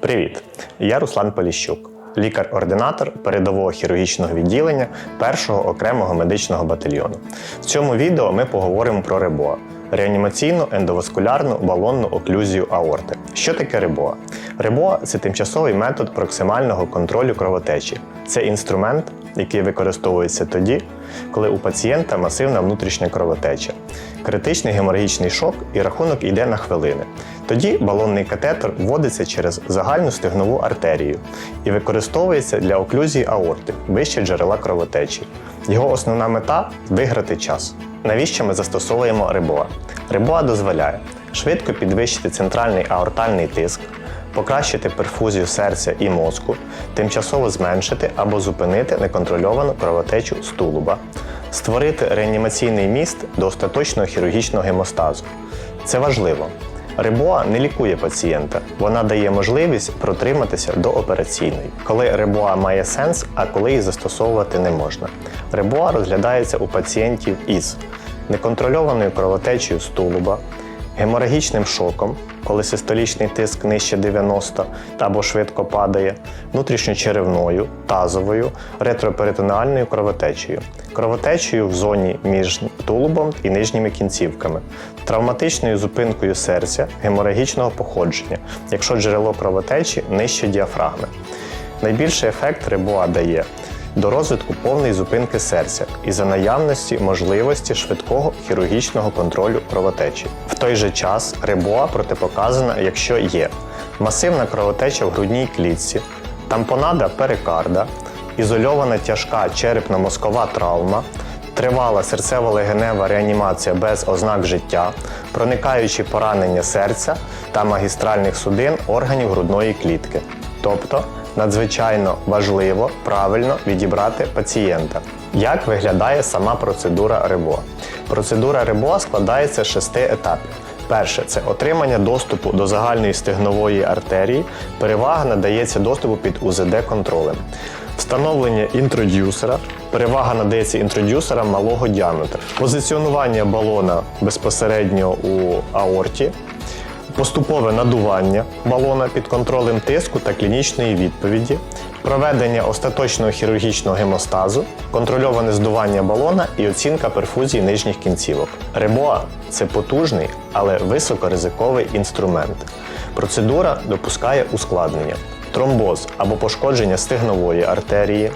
Привіт! Я Руслан Поліщук, лікар-ординатор передового хірургічного відділення першого окремого медичного батальйону. В цьому відео ми поговоримо про рибоа реанімаційну ендоваскулярну балонну оклюзію аорти. Що таке рибоа? Рибоа це тимчасовий метод проксимального контролю кровотечі. Це інструмент, який використовується тоді, коли у пацієнта масивна внутрішня кровотеча, критичний геморагічний шок і рахунок йде на хвилини. Тоді балонний катетер вводиться через загальну стегнову артерію і використовується для оклюзії аорти, вище джерела кровотечі. Його основна мета виграти час. Навіщо ми застосовуємо рибоа? Рибоа дозволяє швидко підвищити центральний аортальний тиск, покращити перфузію серця і мозку, тимчасово зменшити або зупинити неконтрольовану кровотечу з тулуба, створити реанімаційний міст до остаточного хірургічного гемостазу. Це важливо. Ребоа не лікує пацієнта, вона дає можливість протриматися до операційної, коли ребоа має сенс, а коли її застосовувати не можна. Ребоа розглядається у пацієнтів із неконтрольованою кровотечею з тулуба, геморагічним шоком, коли систолічний тиск нижче 90 або швидко падає, внутрішньочеревною, тазовою, ретроперитонеальною кровотечею, кровотечею в зоні між тулубом і нижніми кінцівками, травматичною зупинкою серця геморагічного походження, якщо джерело кровотечі нижче діафрагми. Найбільший ефект рибоа дає до розвитку повної зупинки серця і за наявності можливості швидкого хірургічного контролю кровотечі. В той же час рибоа протипоказана, якщо є масивна кровотеча в грудній клітці, тампонада перикарда, ізольована тяжка черепно-мозкова травма, тривала серцево-легенева реанімація без ознак життя, проникаючі поранення серця та магістральних судин органів грудної клітки. Тобто надзвичайно важливо правильно відібрати пацієнта. Як виглядає сама процедура РИБО? Процедура РИБО складається з шести етапів. Перше це отримання доступу до загальної стегнової артерії. Перевага надається доступу під УЗД-контролем. Встановлення інтродюсера. Перевага надається інтродюсерам малого діаметра. Позиціонування балона безпосередньо у аорті поступове надування балона під контролем тиску та клінічної відповіді, проведення остаточного хірургічного гемостазу, контрольоване здування балона і оцінка перфузії нижніх кінцівок. Рибоа це потужний, але високоризиковий інструмент. Процедура допускає ускладнення, тромбоз або пошкодження стегнової артерії.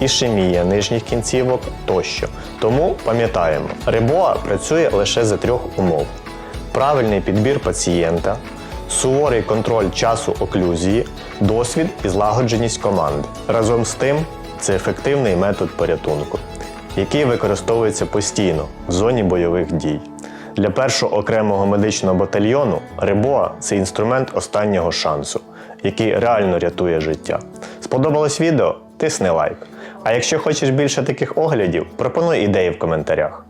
Ішемія нижніх кінцівок тощо. Тому пам'ятаємо, рибоа працює лише за трьох умов: правильний підбір пацієнта, суворий контроль часу оклюзії, досвід і злагодженість команди. Разом з тим, це ефективний метод порятунку, який використовується постійно в зоні бойових дій. Для першого окремого медичного батальйону Рибоа це інструмент останнього шансу, який реально рятує життя. Сподобалось відео? Тисни лайк. А якщо хочеш більше таких оглядів, пропонуй ідеї в коментарях.